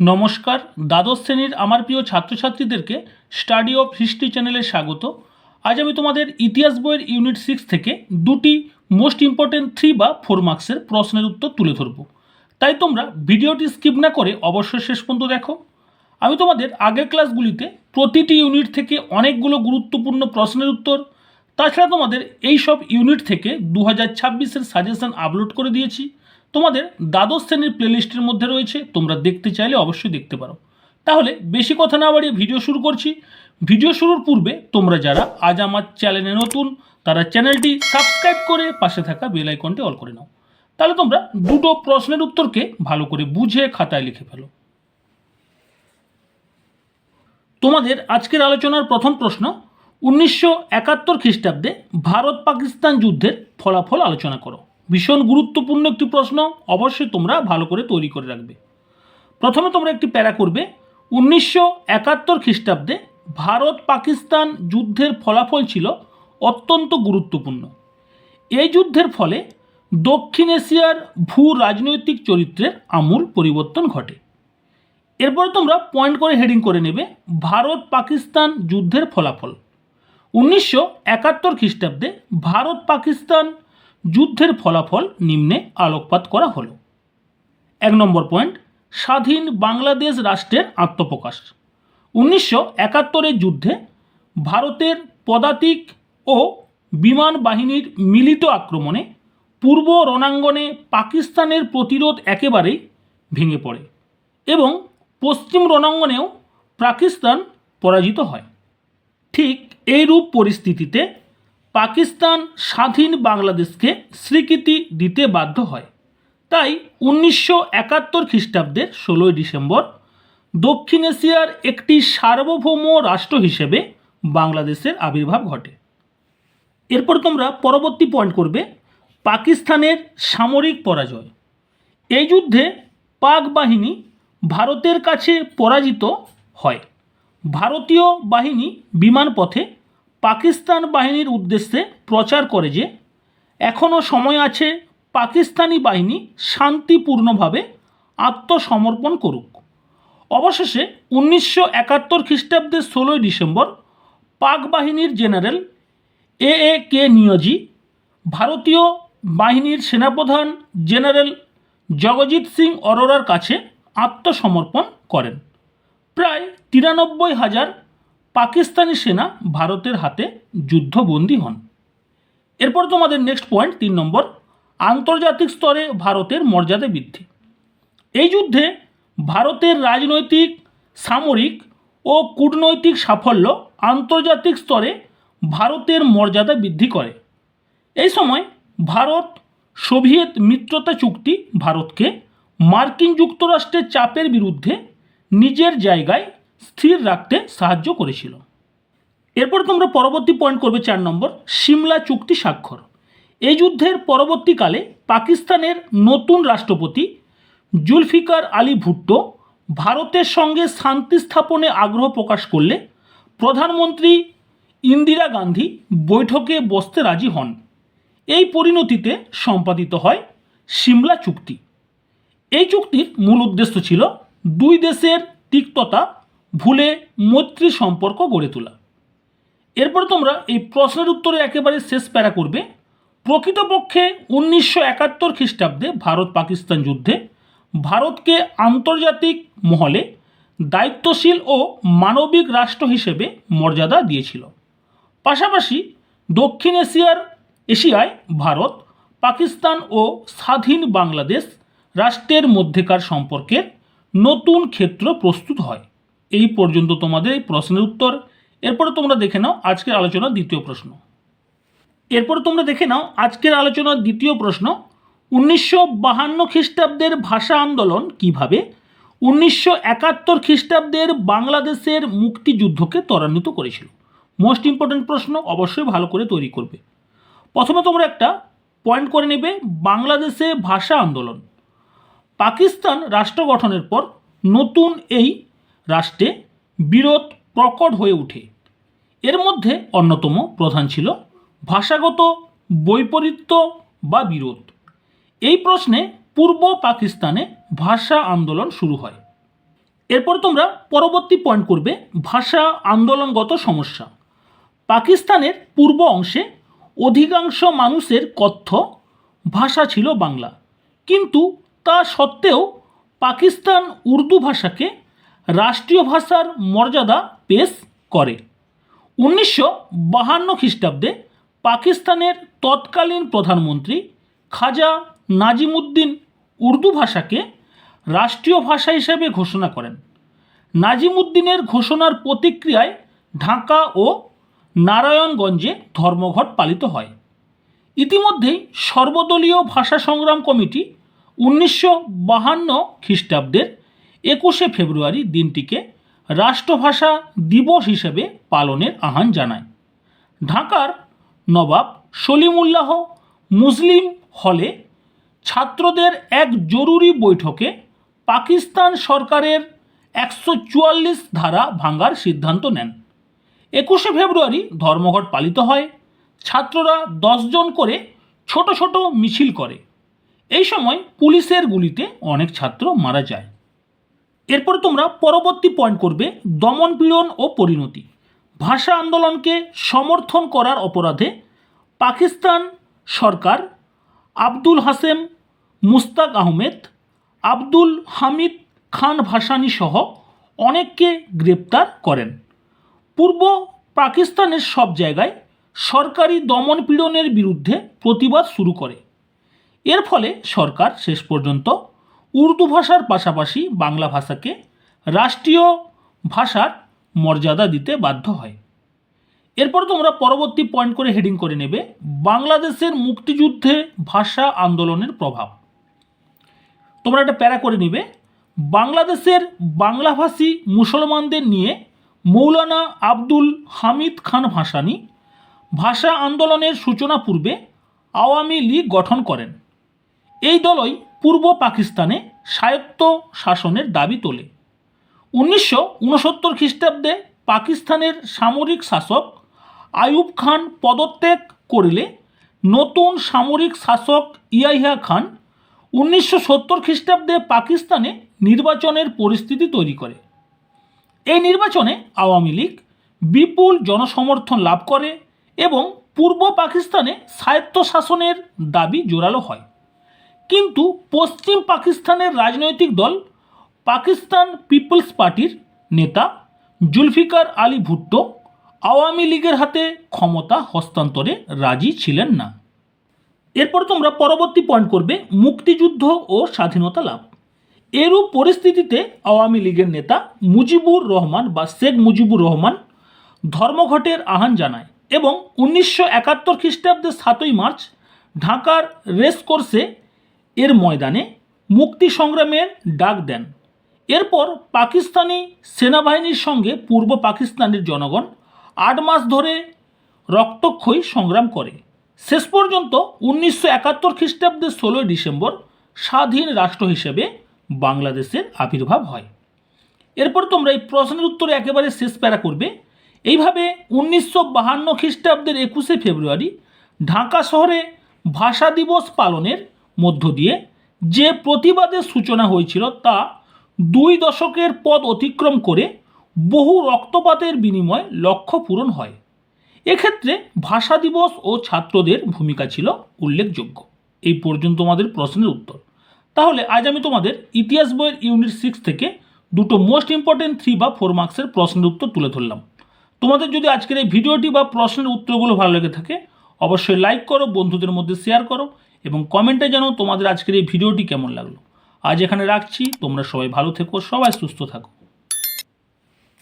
নমস্কার, দ্বাদশ শ্রেণির আমার প্রিয় ছাত্রছাত্রীদেরকে স্টাডি অফ হিস্ট্রি চ্যানেলে স্বাগত। আজ আমি তোমাদের ইতিহাস বইয়ের ইউনিট সিক্স থেকে দুটি মোস্ট ইম্পর্টেন্ট থ্রি বা ফোর মার্কসের প্রশ্নের উত্তর তুলে ধরবো। তাই তোমরা ভিডিওটি স্কিপ না করে অবশ্যই শেষ পর্যন্ত দেখো। আমি তোমাদের আগের ক্লাসগুলিতে প্রতিটি ইউনিট থেকে অনেকগুলো গুরুত্বপূর্ণ প্রশ্নের উত্তর, তাছাড়া তোমাদের এই সব ইউনিট থেকে দু হাজার ছাব্বিশের সাজেশন আপলোড করে দিয়েছি। তোমাদের দ্বাদশ শ্রেণির প্লেলিস্টের মধ্যে রয়েছে, তোমরা দেখতে চাইলে অবশ্যই দেখতে পারো। তাহলে বেশি কথা না বাড়িয়ে ভিডিও শুরু করছি। ভিডিও শুরুর পূর্বে তোমরা যারা আজ আমার চ্যানেলে নতুন, তারা চ্যানেলটি সাবস্ক্রাইব করে পাশে থাকা বেল আইকনটি অল করে নাও। তাহলে তোমরা দুটো প্রশ্নের উত্তরকে ভালো করে বুঝে খাতায় লিখে ফেলো। তোমাদের আজকের আলোচনার প্রথম প্রশ্ন, উনিশশো একাত্তর খ্রিস্টাব্দে ভারত পাকিস্তান যুদ্ধের ফলাফল আলোচনা করো। ভীষণ গুরুত্বপূর্ণ একটি প্রশ্ন, অবশ্যই তোমরা ভালো করে তৈরি করে রাখবে। প্রথমে তোমরা একটি প্যারা করবে। উনিশশো একাত্তর খ্রিস্টাব্দে ভারত পাকিস্তান যুদ্ধের ফলাফল ছিল অত্যন্ত গুরুত্বপূর্ণ। এই যুদ্ধের ফলে দক্ষিণ এশিয়ার ভূ রাজনৈতিক চরিত্রের আমূল পরিবর্তন ঘটে। এরপরে তোমরা পয়েন্ট করে হেডিং করে নেবে ভারত পাকিস্তান যুদ্ধের ফলাফল। উনিশশো একাত্তর খ্রিস্টাব্দে ভারত পাকিস্তান যুদ্ধের ফলাফল নিম্নে আলোকপাত করা হলো। এক নম্বর পয়েন্ট, স্বাধীন বাংলাদেশ রাষ্ট্রের আত্মপ্রকাশ। উনিশশো একাত্তরের যুদ্ধে ভারতের পদাতিক ও বিমান বাহিনীর মিলিত আক্রমণে পূর্ব রণাঙ্গনে পাকিস্তানের প্রতিরোধ একেবারেই ভেঙে পড়ে এবং পশ্চিম রণাঙ্গনেও পাকিস্তান পরাজিত হয়। ঠিক এইরূপ পরিস্থিতিতে পাকিস্তান স্বাধীন বাংলাদেশকে স্বীকৃতি দিতে বাধ্য হয়। তাই উনিশশো একাত্তর খ্রিস্টাব্দের ষোলোই ডিসেম্বর দক্ষিণ এশিয়ার একটি সার্বভৌম রাষ্ট্র হিসেবে বাংলাদেশের আবির্ভাব ঘটে। এরপর তোমরা পরবর্তী পয়েন্ট করবে পাকিস্তানের সামরিক পরাজয়। এই যুদ্ধে পাক বাহিনী ভারতের কাছে পরাজিত হয়। ভারতীয় বাহিনী বিমানপথে পাকিস্তান বাহিনীর উদ্দেশ্যে প্রচার করে যে, এখনও সময় আছে পাকিস্তানি বাহিনী শান্তিপূর্ণভাবে আত্মসমর্পণ করুক। অবশেষে উনিশশো একাত্তর খ্রিস্টাব্দের ষোলোই ডিসেম্বর পাক বাহিনীর জেনারেল এ এ কে নিয়োজি, ভারতীয় বাহিনীর সেনাপ্রধান জেনারেল জগজিৎ সিং অরোরার কাছে আত্মসমর্পণ করেন। প্রায় তিরানব্বই হাজার পাকিস্তানি সেনা ভারতের হাতে যুদ্ধবন্দী হন। এরপর তোমাদের নেক্সট পয়েন্ট তিন নম্বর, আন্তর্জাতিক স্তরে ভারতের মর্যাদা বৃদ্ধি। এই যুদ্ধে ভারতের রাজনৈতিক, সামরিক ও কূটনৈতিক সাফল্য আন্তর্জাতিক স্তরে ভারতের মর্যাদা বৃদ্ধি করে। এই সময় ভারত সোভিয়েত মিত্রতা চুক্তি ভারতকে মার্কিন যুক্তরাষ্ট্রের চাপের বিরুদ্ধে নিজের জায়গায় স্থির রাখতে সাহায্য করেছিল। এরপর তোমরা পরবর্তী পয়েন্ট করবে চার নম্বর, সিমলা চুক্তি স্বাক্ষর। এই যুদ্ধের পরবর্তীকালে পাকিস্তানের নতুন রাষ্ট্রপতি জুলফিকার আলী ভুট্টো ভারতের সঙ্গে শান্তি স্থাপনে আগ্রহ প্রকাশ করলে প্রধানমন্ত্রী ইন্দিরা গান্ধী বৈঠকে বসতে রাজি হন। এই পরিণতিতে সম্পাদিত হয় সিমলা চুক্তি। এই চুক্তির মূল উদ্দেশ্য ছিল দুই দেশের তিক্ততা ভুলে মৈত্রী সম্পর্ক গড়ে তোলা। এরপর তোমরা এই প্রশ্নের উত্তরে একেবারে শেষ প্যারা করবে। প্রকৃতপক্ষে উনিশশো একাত্তর খ্রিস্টাব্দে ভারত পাকিস্তান যুদ্ধে ভারতকে আন্তর্জাতিক মহলে দায়িত্বশীল ও মানবিক রাষ্ট্র হিসেবে মর্যাদা দিয়েছিল। পাশাপাশি দক্ষিণ এশিয়ার, এশিয়ায় ভারত, পাকিস্তান ও স্বাধীন বাংলাদেশ রাষ্ট্রের মধ্যেকার সম্পর্কের নতুন ক্ষেত্র প্রস্তুত হয়। এই পর্যন্ত তোমাদের এই প্রশ্নের উত্তর। এরপরে তোমরা দেখে নাও আজকের আলোচনার দ্বিতীয় প্রশ্ন। এরপর তোমরা দেখে নাও আজকের আলোচনার দ্বিতীয় প্রশ্ন, উনিশশো বাহান্ন খ্রিস্টাব্দের ভাষা আন্দোলন কীভাবে উনিশশো একাত্তর খ্রিস্টাব্দের বাংলাদেশের মুক্তিযুদ্ধকে ত্বরান্বিত করেছিল? মোস্ট ইম্পর্ট্যান্ট প্রশ্ন অবশ্যই ভালো করে তৈরি করবে। প্রথমে তোমরা একটা পয়েন্ট করে নেবে বাংলাদেশে ভাষা আন্দোলন। পাকিস্তান রাষ্ট্র গঠনের পর নতুন এই রাষ্ট্রে বিরোধ প্রকট হয়ে ওঠে এর মধ্যে অন্যতম প্রধান ছিল ভাষাগত বৈপরীত্য বা বিরোধ। এই প্রশ্নে পূর্ব পাকিস্তানে ভাষা আন্দোলন শুরু হয়। এরপর তোমরা পরবর্তী পয়েন্ট করবে ভাষা আন্দোলনগত সমস্যা। পাকিস্তানের পূর্ব অংশে অধিকাংশ মানুষের কথ্য ভাষা ছিল বাংলা। কিন্তু তা সত্ত্বেও পাকিস্তান উর্দু ভাষাকে রাষ্ট্রীয় ভাষার মর্যাদা পেশ করে। উনিশশো বাহান্ন খ্রিস্টাব্দে পাকিস্তানের তৎকালীন প্রধানমন্ত্রী খাজা নাজিমুদ্দিন উর্দু ভাষাকে রাষ্ট্রীয় ভাষা হিসেবে ঘোষণা করেন। নাজিমুদ্দিনের ঘোষণার প্রতিক্রিয়ায় ঢাকা ও নারায়ণগঞ্জে ধর্মঘট পালিত হয়। ইতিমধ্যেই সর্বদলীয় ভাষা সংগ্রাম কমিটি উনিশশো বাহান্ন খ্রিস্টাব্দের একুশে ফেব্রুয়ারি দিনটিকে রাষ্ট্রভাষা দিবস হিসেবে পালনের আহ্বান জানায়। ঢাকার নবাব সলিমুল্লাহ মুসলিম হলে ছাত্রদের এক জরুরি বৈঠকে পাকিস্তান সরকারের একশো চুয়াল্লিশ ধারা ভাঙার সিদ্ধান্ত নেন। একুশে ফেব্রুয়ারি ধর্মঘট পালিত হয়, ছাত্ররা দশজন করে ছোট ছোট মিছিল করে। এই সময় পুলিশের গুলিতে অনেক ছাত্র মারা যায়। এরপরে তোমরা পরবর্তী পয়েন্ট করবে দমন পীড়ন ও পরিণতি। ভাষা আন্দোলনকে সমর্থন করার অপরাধে পাকিস্তান সরকার আব্দুল হাসেম মুস্তাক আহমেদ, আব্দুল হামিদ খান ভাসানী সহ অনেককে গ্রেপ্তার করেন। পূর্ব পাকিস্তানের সব জায়গায় সরকারি দমন পীড়নের বিরুদ্ধে প্রতিবাদ শুরু করে। এর ফলে সরকার শেষ পর্যন্ত উর্দু ভাষার পাশাপাশি বাংলা ভাষাকে রাষ্ট্রীয় ভাষার মর্যাদা দিতে বাধ্য হয়। এরপর তোমরা পরবর্তী পয়েন্ট করে হেডিং করে নেবে, বাংলাদেশের মুক্তিযুদ্ধে ভাষা আন্দোলনের প্রভাব। তোমরা একটা প্যারা করে নিবে, বাংলাদেশের বাংলাভাষী মুসলমানদের নিয়ে মৌলানা আব্দুল হামিদ খান ভাসানী ভাষা আন্দোলনের সূচনা পূর্বে আওয়ামী লীগ গঠন করেন। এই দলই পূর্ব পাকিস্তানে স্বায়ত্ত শাসনের দাবি তোলে। উনিশশো উনসত্তর খ্রিস্টাব্দে পাকিস্তানের সামরিক শাসক আয়ুব খান পদত্যাগ করলে নতুন সামরিক শাসক ইয়াহিয়া খান উনিশশো সত্তর খ্রিস্টাব্দে পাকিস্তানে নির্বাচনের পরিস্থিতি তৈরি করে। এই নির্বাচনে আওয়ামী লীগ বিপুল জনসমর্থন লাভ করে এবং পূর্ব পাকিস্তানে স্বায়ত্তশাসনের দাবি জোরালো হয়। কিন্তু পশ্চিম পাকিস্তানের রাজনৈতিক দল পাকিস্তান পিপলস পার্টির নেতা জুলফিকার আলী ভুট্টো আওয়ামী লীগের হাতে ক্ষমতা হস্তান্তরে রাজি ছিলেন না। এরপর তোমরা পরবর্তী পয়েন্ট করবে মুক্তিযুদ্ধ ও স্বাধীনতা লাভ। এরূপ পরিস্থিতিতে আওয়ামী লীগের নেতা মুজিবুর রহমান বা শেখ মুজিবুর রহমান ধর্মঘটের আহ্বান জানায় এবং উনিশশো একাত্তর খ্রিস্টাব্দের সাতই মার্চ ঢাকার রেস কোর্সে এর ময়দানে মুক্তি সংগ্রামের ডাক দেন। এরপর পাকিস্তানি সেনাবাহিনীর সঙ্গে পূর্ব পাকিস্তানের জনগণ আট মাস ধরে রক্তক্ষয়ী সংগ্রাম করে। শেষ পর্যন্ত উনিশশো একাত্তর খ্রিস্টাব্দের ষোলোই ডিসেম্বর স্বাধীন রাষ্ট্র হিসেবে বাংলাদেশের আবির্ভাব হয়। এরপর তোমরা এই প্রশ্নের উত্তরে একেবারে শেষ প্যারা করবে। এইভাবে উনিশশো বাহান্ন খ্রিস্টাব্দের একুশে ফেব্রুয়ারি ঢাকা শহরে ভাষা দিবস পালনের মধ্য দিয়ে যে প্রতিবাদের সূচনা হয়েছিল তা দুই দশকের পথ অতিক্রম করে বহু রক্তপাতের বিনিময়ে লক্ষ্য পূরণ হয়। এক্ষেত্রে ভাষা দিবস ও ছাত্রদের ভূমিকা ছিল উল্লেখযোগ্য। এই পর্যন্ত আমাদের প্রশ্নের উত্তর। তাহলে আজ আমি তোমাদের ইতিহাস বইয়ের ইউনিট সিক্স থেকে দুটো মোস্ট ইম্পর্টেন্ট থ্রি বা ফোর মার্কসের প্রশ্নের উত্তর তুলে ধরলাম। তোমাদের যদি আজকের এই ভিডিওটি বা প্রশ্নের উত্তরগুলো ভালো লেগে থাকে, অবশ্যই লাইক করো, বন্ধুদের মধ্যে শেয়ার করো এবং কমেন্টে জানো তোমাদের আজকের এই ভিডিওটি কেমন লাগল। আজ এখানে রাখছি, তোমরা সবাই ভালো থেকো, সবাই সুস্থ থাকো।